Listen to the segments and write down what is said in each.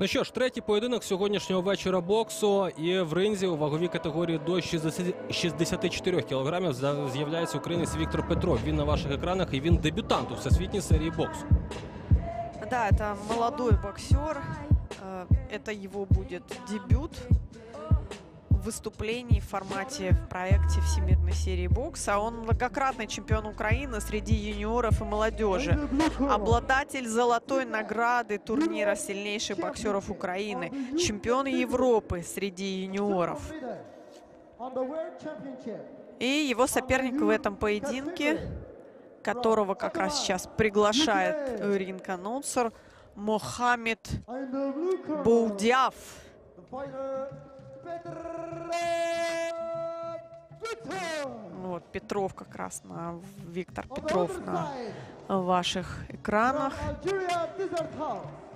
Ну що ж, третій поєдинок сьогоднішнього вечора боксу. І в ринзі у ваговій категорії до 60 64 кілограмів за- з'являється українець Віктор Петров. Він на ваших екранах і він дебютант у всесвітній серії боксу. Да, это молодой боксер. Э, Это его будет дебют В выступлении в формате в проекте Всемирной серии бокса. Он многократный чемпион Украины среди юниоров и молодежи. Обладатель золотой награды турнира сильнейших боксеров Украины. Чемпион Европы среди юниоров. И его соперник в этом поединке, которого как раз сейчас приглашает ринг-анонсер, Мохаммед Боудяв. Вот Петров как раз на Виктор Петров на ваших екранах.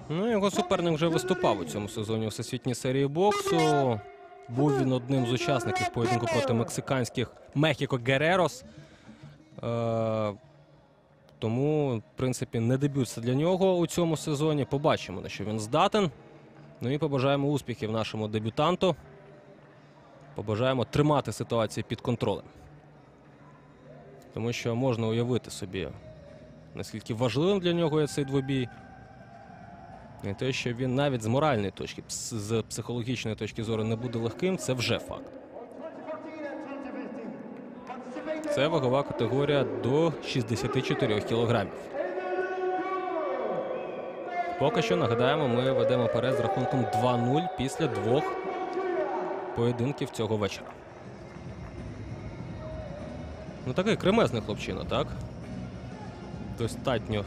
Ну, його суперник вже виступав у цьому сезоні у всесвітній серії боксу. Був він одним з учасників поєдинку проти мексиканських Мехіко Герерос. Е, тому, в принципі, не дебют це для нього у цьому сезоні. Побачимо, на що він здатен. Ну і побажаємо успіхів нашому дебютанту. Побажаємо тримати ситуацію під контролем. Тому що можна уявити собі, наскільки важливим для нього є цей двобій. І те, що він навіть з моральної точки, з психологічної точки зору не буде легким, це вже факт. Це вагова категорія до 64 кілограмів. Поки що нагадаємо, ми ведемо перед з рахунком 2-0 після двох поєдинків цього вечора. Ну такий кремезний хлопчина, так? Достатньо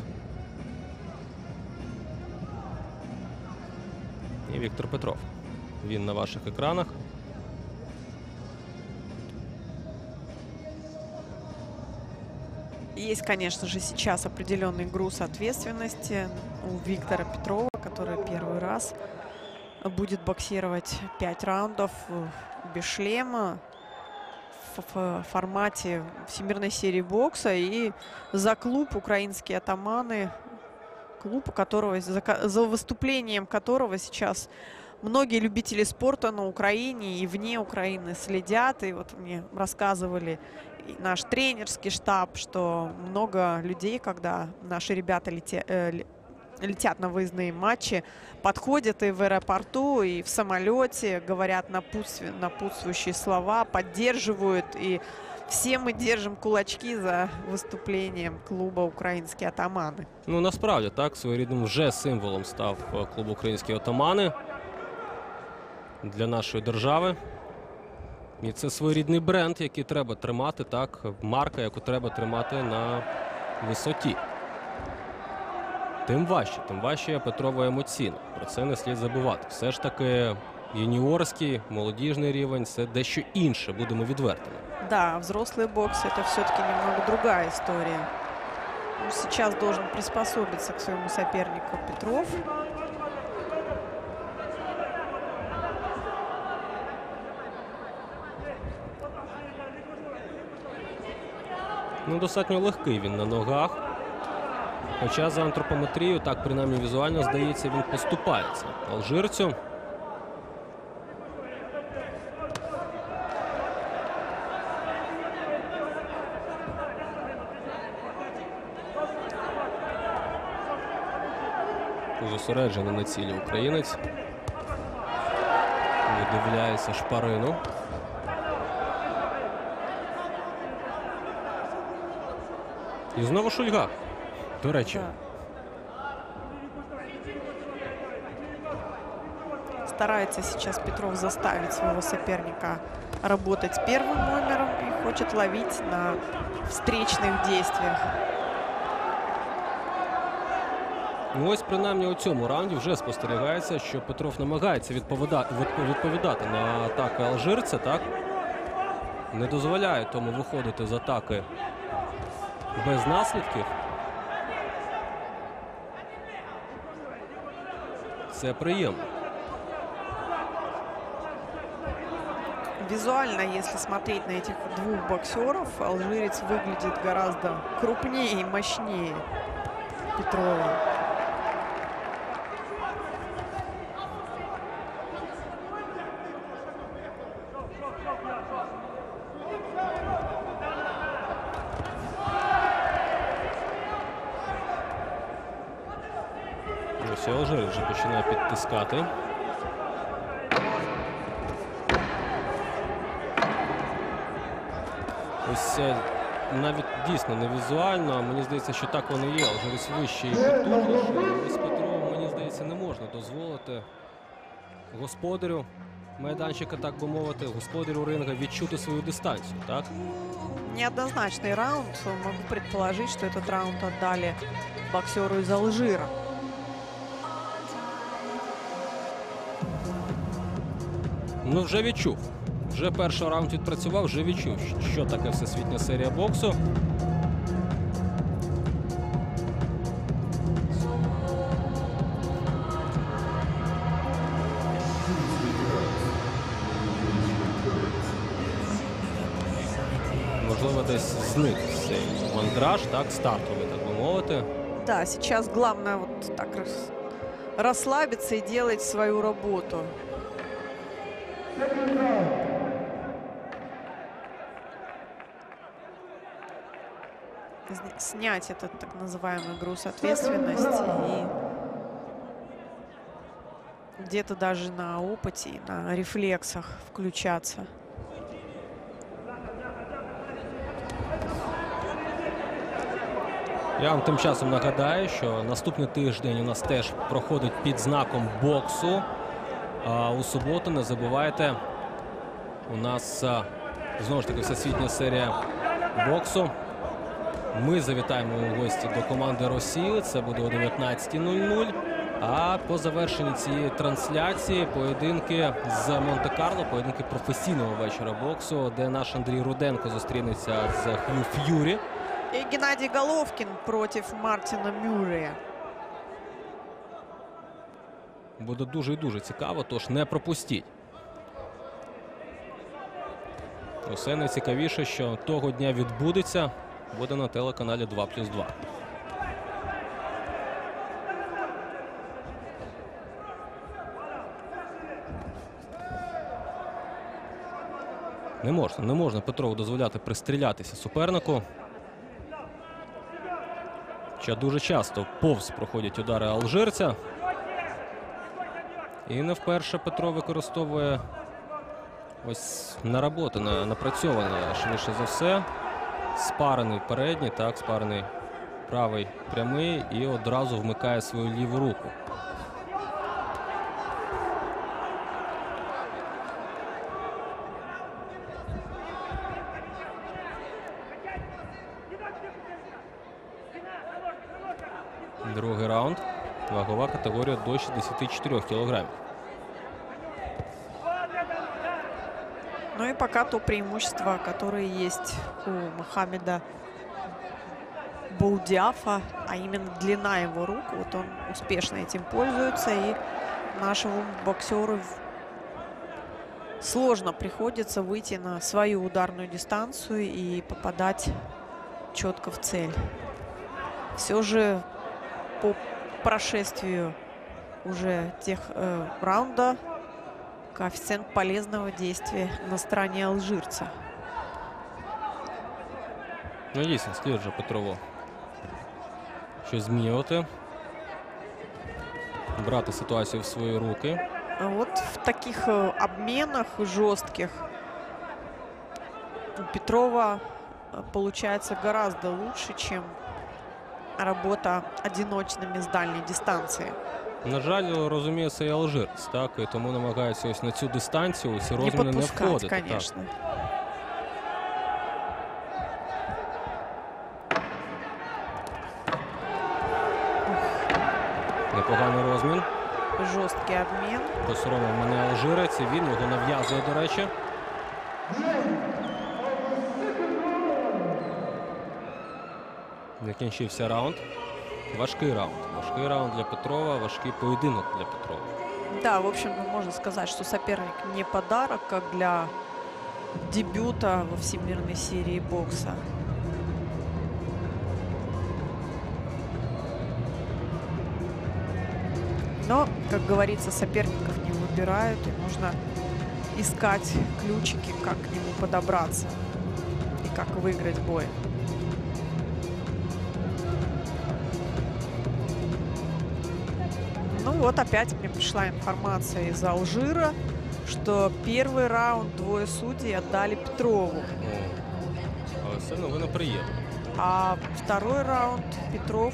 і Віктор Петров. Він на ваших екранах. Есть, конечно же, сейчас определенный груз ответственности у Виктора Петрова, который первый раз будет боксировать 5 раундов э, без шлема в формате Всемирной серии бокса и за клуб «Украинские атаманы», клуб, которого, за, за выступлением которого сейчас многие любители спорта на Украине и вне Украины следят. И вот мне рассказывали наш тренерский штаб, что много людей, когда наши ребята лете- э, летят на выездные матчи, подходят и в аэропорту, и в самолете, говорят напутствие- напутствующие слова, поддерживают. И все мы держим кулачки за выступлением клуба «Украинские атаманы». Ну насправді так, своєрідним вже символом став е, клуб українські отамани для нашої держави. І це своєрідний бренд, який треба тримати, так, марка, яку треба тримати на висоті. Тим важче, тим важче Петрово емоційно. Про це не слід забувати. Все ж таки, юніорський, молодіжний рівень це дещо інше, будемо відвертими. Да, взрослый бокс это все-таки немного другая история. Ну, Сейчас должен приспособиться к своему сопернику Петров. Ну, достатньо легкий він на ногах. Хоча за антропометрією, так принаймні візуально здається, він поступається алжирцю. Зосереджений на цілі українець. Видивляється шпарину. І знову Шульга. До речі. Старается сейчас Петров заставить своего соперника работать первым номером и хочет ловить на встречных действиях. Ну, ось принаймні у цьому раунді вже спостерігається, що Петров намагається відповідати, відповідати на атаки алжирця, так? Не дозволяє тому виходити з атаки без наслідків. Це приємно. Визуально, если смотреть на этих двух боксеров, алжирец выглядит гораздо крупнее и мощнее Петрова. І Алжир вже починає підтискати. Ось навіть дійсно не візуально, мені здається, що так воно є. Алжирець вищий і. Ось Петрову, мені здається, не можна дозволити господарю майданчика, так би мовити, господарю ринга відчути свою дистанцію. Так? Неоднозначный раунд. Могу предположить, что этот раунд отдали боксеру из Алжира. Ну, вже відчув. Вже перший раунд відпрацював, вже відчув, що таке всесвітня серія боксу. Можливо, десь зник цей мандраж, так, стартовий, так би мовити. Да, сейчас главное вот так рас- расслабиться и делать свою работу. Сня- Снять этот так называемый груз ответственности и где-то даже на опыте и на рефлексах включаться. Я вам тим часом нагадаю, що наступний тиждень у нас теж проходить під знаком боксу. А у суботу не забувайте, у нас знову ж таки всесвітня серія боксу. Ми завітаємо у гості до команди Росії. Це буде о 19.00. А по завершенні цієї трансляції поєдинки з Монте-Карло, поєдинки професійного вечора боксу, де наш Андрій Руденко зустрінеться з Хью Ф'юрі. И Геннадий Головкин против Мартина Мюррея. Буде дуже і дуже цікаво, тож не пропустіть. Усе найцікавіше, що того дня відбудеться, буде на телеканалі 2 плюс 2. Не можна, не можна Петрову дозволяти пристрілятися супернику. Хоча дуже часто повз проходять удари алжирця. І не вперше Петро використовує ось наработане, напрацьоване швидше за все. Спарений передній, так, спарений правий прямий і одразу вмикає свою ліву руку. Другий раунд. Вагова категорія до 64 кілограмів. Ну и пока то преимущество, которое есть у Мохаммеда Булдиафа, а именно длина его рук. Вот он успешно этим пользуется. И нашему боксеру в- сложно приходится выйти на свою ударную дистанцию и попадать четко в цель. Все же по прошествию уже тех э, раунда коэффициент полезного действия на стороне алжирца. Ну, дійсно, слід вже Петрово щось змінювати. Брати ситуацію в свої руки. А Вот в таких э, обменах жестких у Петрова э, получается гораздо лучше, чем работа одиночными с дальней дистанции. На жаль, розуміє це і алжирець, так, і тому намагається ось на цю дистанцію, ось і Не розміни не подпускать, входити. Так. конечно. Непоганий розмін. Жесткий обмен. Посоромив мене алжирець, і він його нав'язує, до речі. Закінчився раунд. Важкий раунд. Важкий раунд для Петрова, важкий поєдинок для Петрова. Да, в общем, можно сказать, что соперник не подарок, как для дебюта во всемирной серии бокса. Но, как говорится, соперников не выбирают, и нужно искать ключики, как к нему подобраться и как выиграть бой. вот опять мне пришла информация из Алжира, что первый раунд двое судей отдали Петрову. О, але це новина приємна. А второй раунд Петров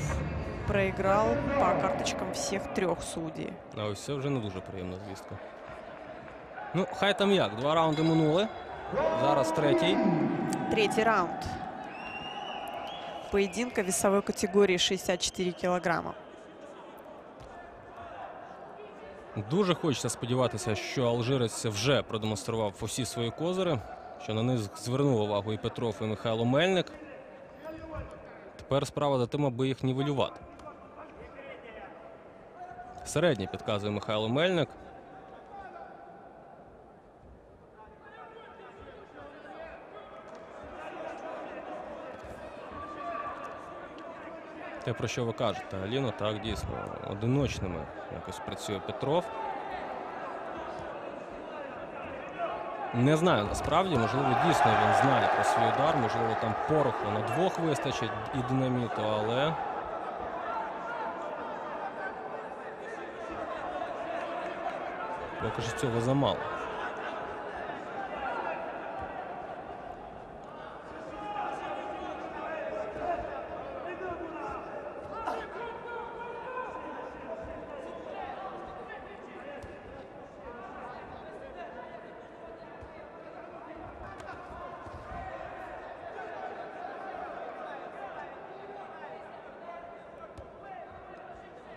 проиграл по карточкам всех трех судей. А ось це вже не дуже приємна звістка. Ну, хай там як. Два раунди минули. Зараз третій. Третий раунд. Поединка весовой категории 64 килограмма. Дуже хочеться сподіватися, що алжирець вже продемонстрував усі свої козири, що на них звернув увагу і Петров, і Михайло Мельник. Тепер справа за тим, аби їх нівелювати. Середній підказує Михайло Мельник. Те, про що ви кажете, Аліно, так дійсно одиночними якось працює Петров. Не знаю насправді, можливо, дійсно він знає про свій удар, можливо, там пороху на двох вистачить і динаміту, але. Поки що цього замало.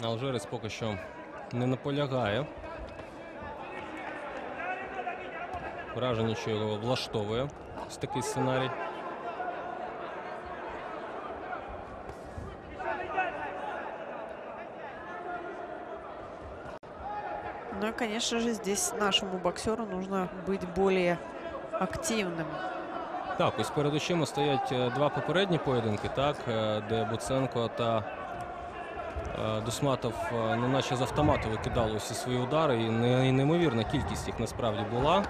Алжирець поки що не наполягає. Враження, що його влаштовує ось такий сценарій. Ну и, конечно же, здесь нашему боксеру нужно быть более активным. Так, ось перед очима стоять е, два попередні поєдинки, так, е, де Буценко та е, Дусматов е, ну, наче з автомату викидали усі свої удари, і не- і неймовірна кількість їх насправді була.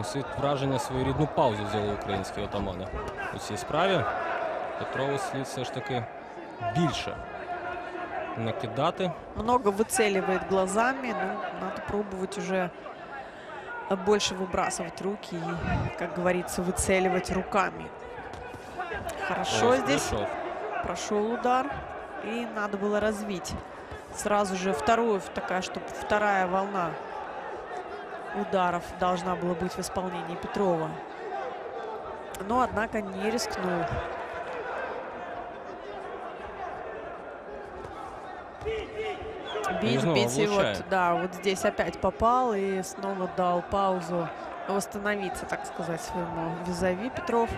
Ось і враження своєрідну паузу взяли українські отамани у цій справі. Петрову слід все ж таки більше накидати. Много выцеливает глазами, но надо пробовать уже больше выбрасывать руки и, как говорится, выцеливать руками. Хорошо Ось здесь прийшов. прошел удар И надо было развить. Сразу же вторую, такая, чтобы вторая волна ударов должна была быть в исполнении Петрова. Но, однако, не рискнул. Бить, бить, и вот, да, вот здесь опять попал и снова дал паузу восстановиться, так сказать, своему визави Петров.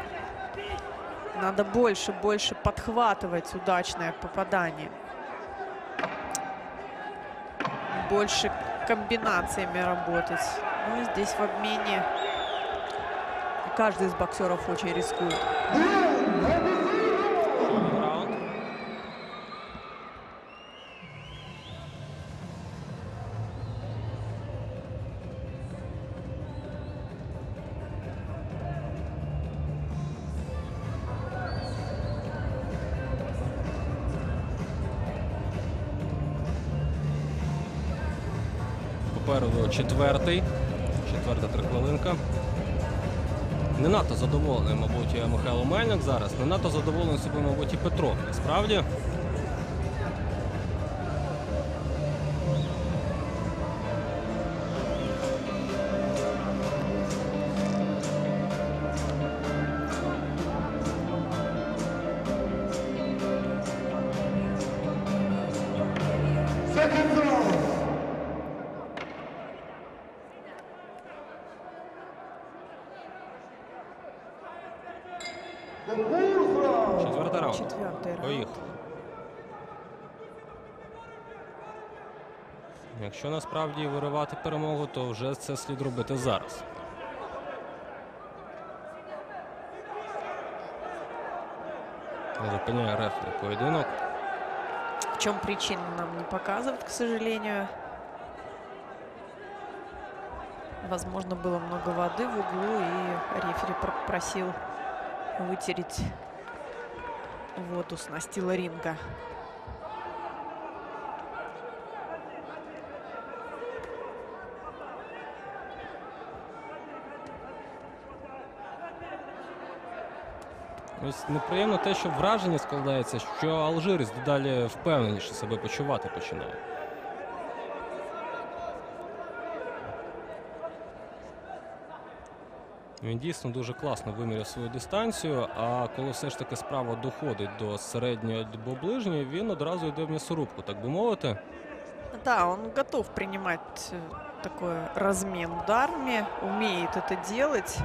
Надо больше, больше подхватывать удачное попадание. Больше комбинациями работать. Ну здесь в обмене каждый из боксеров очень рискует. четвертий. Четверта трихвилинка. Не надто задоволений, мабуть, і Михайло Мельник зараз. Не надто задоволений собою, мабуть, і Петров. Насправді. Якщо насправді виривати перемогу, то вже це слід робити зараз. Зупиняє рефері поєдинок. В чем причина нам не показывают, к сожалению. Возможно, было много воды в углу, и рефери пр- просил вытереть воду с настила ринга. Ось неприємно те, що враження складається, що алжирець дедалі впевненіше себе почувати починає. Він дійсно дуже класно виміряв свою дистанцію, а коли все ж таки справа доходить до середньої або ближньої, він одразу йде в м'ясорубку, так би мовити. Да, он готов принимать э, такой размен ударами, умеет это делать,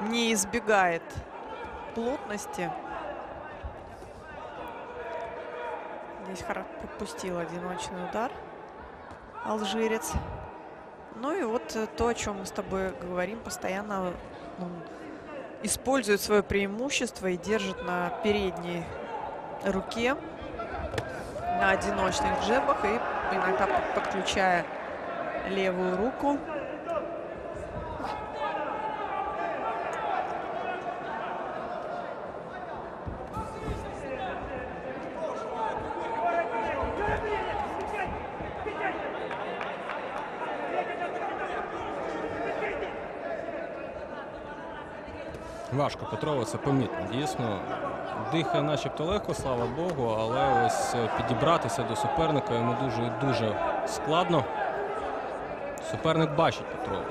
не избегает плотности. Здесь хоро- пропустил одиночный удар алжирец. Ну и вот э, то, о чем мы с тобой говорим, постоянно он использует свое преимущество и держит на передней руке на одиночных джебах и иногда под- подключая левую руку. Важко Петрова, це помітно. Дійсно, дихає начебто легко, слава Богу, але ось е, підібратися до суперника йому дуже і дуже складно. Суперник бачить Петрова.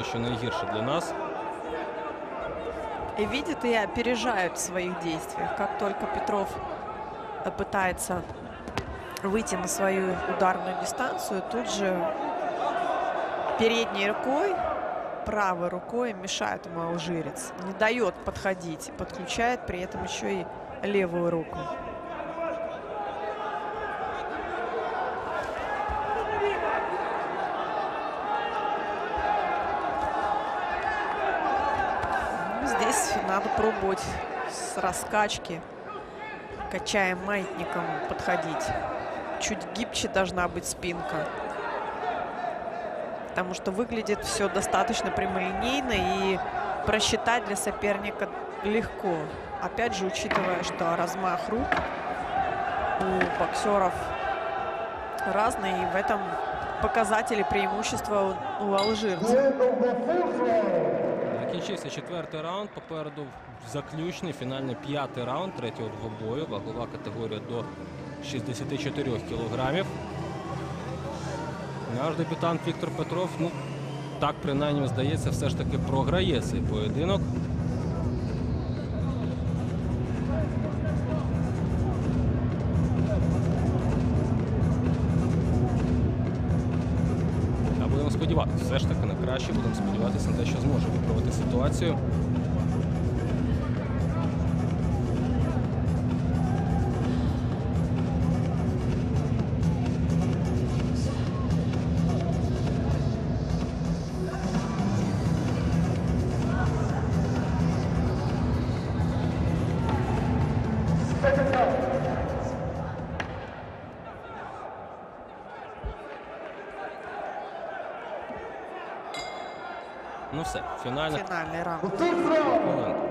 Ось що найгірше для нас. И видит и опережает в своих действиях. Как только Петров э, пытается выйти на свою ударную дистанцию, тут же передней рукой, правой рукой мешает ему алжирец. Не дает подходить. Подключает при этом еще и левую руку. Ну, Здесь надо пробовать с раскачки, качая маятником подходить. Чуть гибче должна быть спинка Потому что выглядит все достаточно прямолинейно и просчитать для соперника легко. Опять же, учитывая, что размах рук у боксеров разный, и в этом показатели преимущества у, у алжирца. Закінчився четвертий раунд. Попереду заключний фінальний п'ятий раунд третього двобою. Вагова категорія до 64 кілограмів. Наш дебютант Віктор Петров, ну так принаймні здається, все ж таки програє цей поєдинок. Будемо сподіватися, все ж таки на краще. Будемо сподіватися на те, що зможе виправити ситуацію. Ну все, фінальна. Финальный раунд.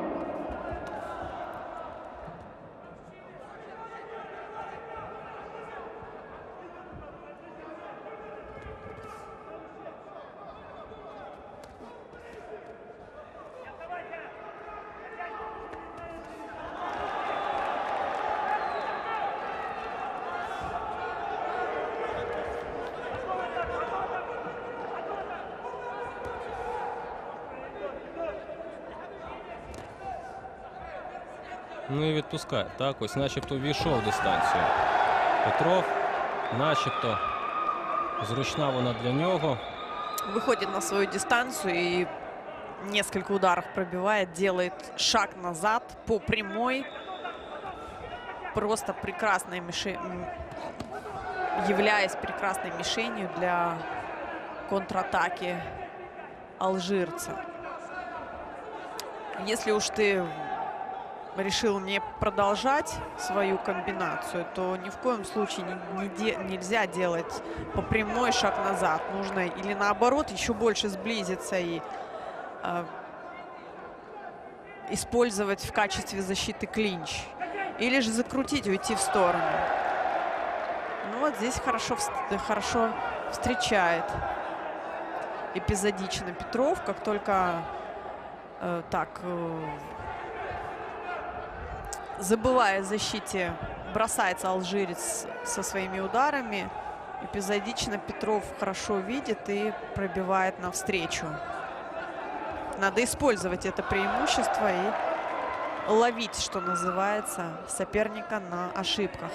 хвилинка. Ну і відпускає. Так, ось начебто війшов в дистанцію. Петров, начебто зручна вона для нього. Выходит на свою дистанцию и несколько ударов пробивает, делает шаг назад по прямой. Просто прекрасная мишень, являясь прекрасной мишенью для контратаки алжирца. Если уж ты решил не продолжать свою комбинацию, то ни в коем случае не- не де- нельзя делать по прямой шаг назад. Нужно или наоборот еще больше сблизиться и э, использовать в качестве защиты клинч. Или же закрутить, уйти в сторону. Ну вот здесь хорошо, хорошо встречает эпизодично Петров, как только э, так э, забывая о защите, бросается алжирец со своими ударами. Эпизодично Петров хорошо видит и пробивает навстречу. Надо использовать это преимущество и ловить, что называется, соперника на ошибках.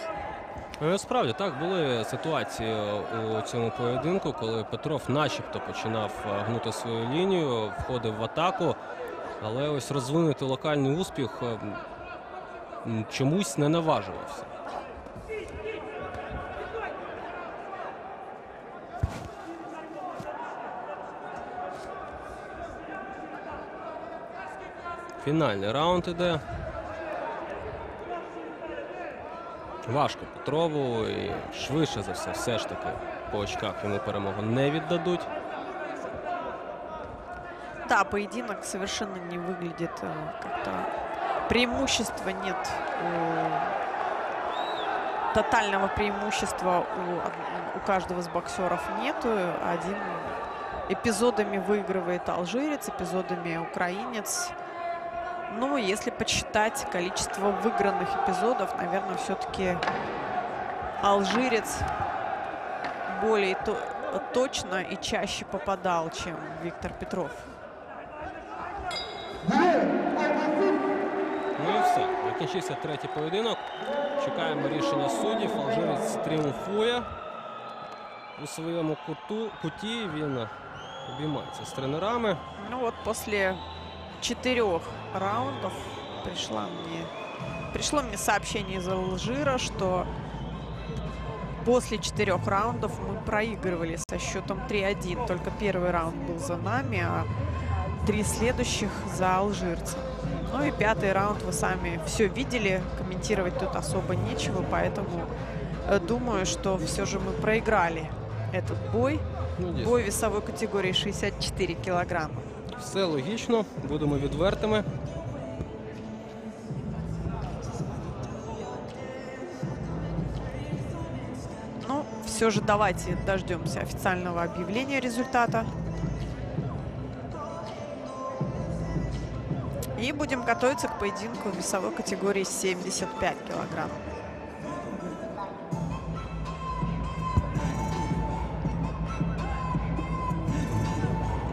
Ну, Справді так були ситуації у цьому поєдинку, коли Петров начебто починав е, гнути свою лінію, входив в атаку, але ось розвинути локальний успіх е, м, чомусь не наважувався. Фінальний раунд іде. Важко Петрову і швидше за все, все ж таки по очках йому перемогу не віддадуть. Да, поединок совершенно не выглядит э, как-то... Преимущества нет. у- Тотального преимущества у, у каждого из боксеров нету. Один эпизодами выигрывает алжирец, эпизодами украинец. Ну, если подсчитать количество выигранных эпизодов, наверное, все-таки алжирец более то- точно и чаще попадал, чем Виктор Петров. Ну і все. Закінчився третій поєдинок. Чекаємо рішення суддів. Алжирець тріумфує у своєму куту, куті. Він обіймається з тренерами. Ну вот после четырех раундов пришла мне, пришло мне сообщение из Алжира, что после четырех раундов мы проигрывали со счетом 3-1. Только первый раунд был за нами, а три следующих за алжирцем. Ну и пятый раунд вы сами все видели, комментировать тут особо нечего, поэтому э, думаю, что все же мы проиграли этот бой. Ну, дійсно, Бой весовой категории 64 килограмма. все логічно, будемо відвертими. Ну, все же давайте дождемся официального объявления результата. И будем готовиться к поединку в весовой категории 75 килограмм.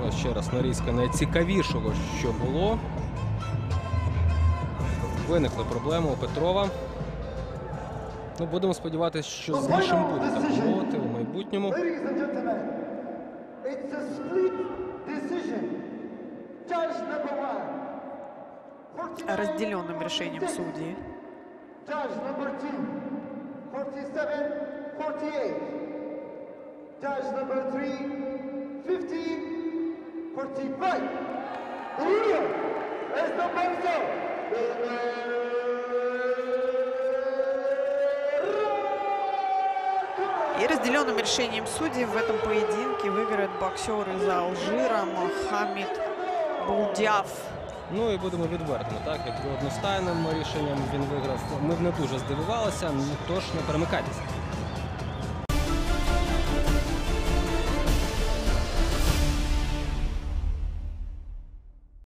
Ось ще раз нарізка найцікавішого, що було. Виникли проблеми у Петрова. Ну, будемо сподіватися, що з іншим буде так мовити у майбутньому. It's a split decision. Judge number one. 49, Разделенным решением судьи. Judge number two. 47, 48. Judge number three. 50, 45. The winner is the boxer. И разделенным решением судей в этом поединке выиграет боксер из Алжира Мохаммед Булдяв. Ну і будемо відвертими. Так, якби одностайним рішенням він виграв. Ми б не дуже здивувалися. Ну тож не перемикайтеся.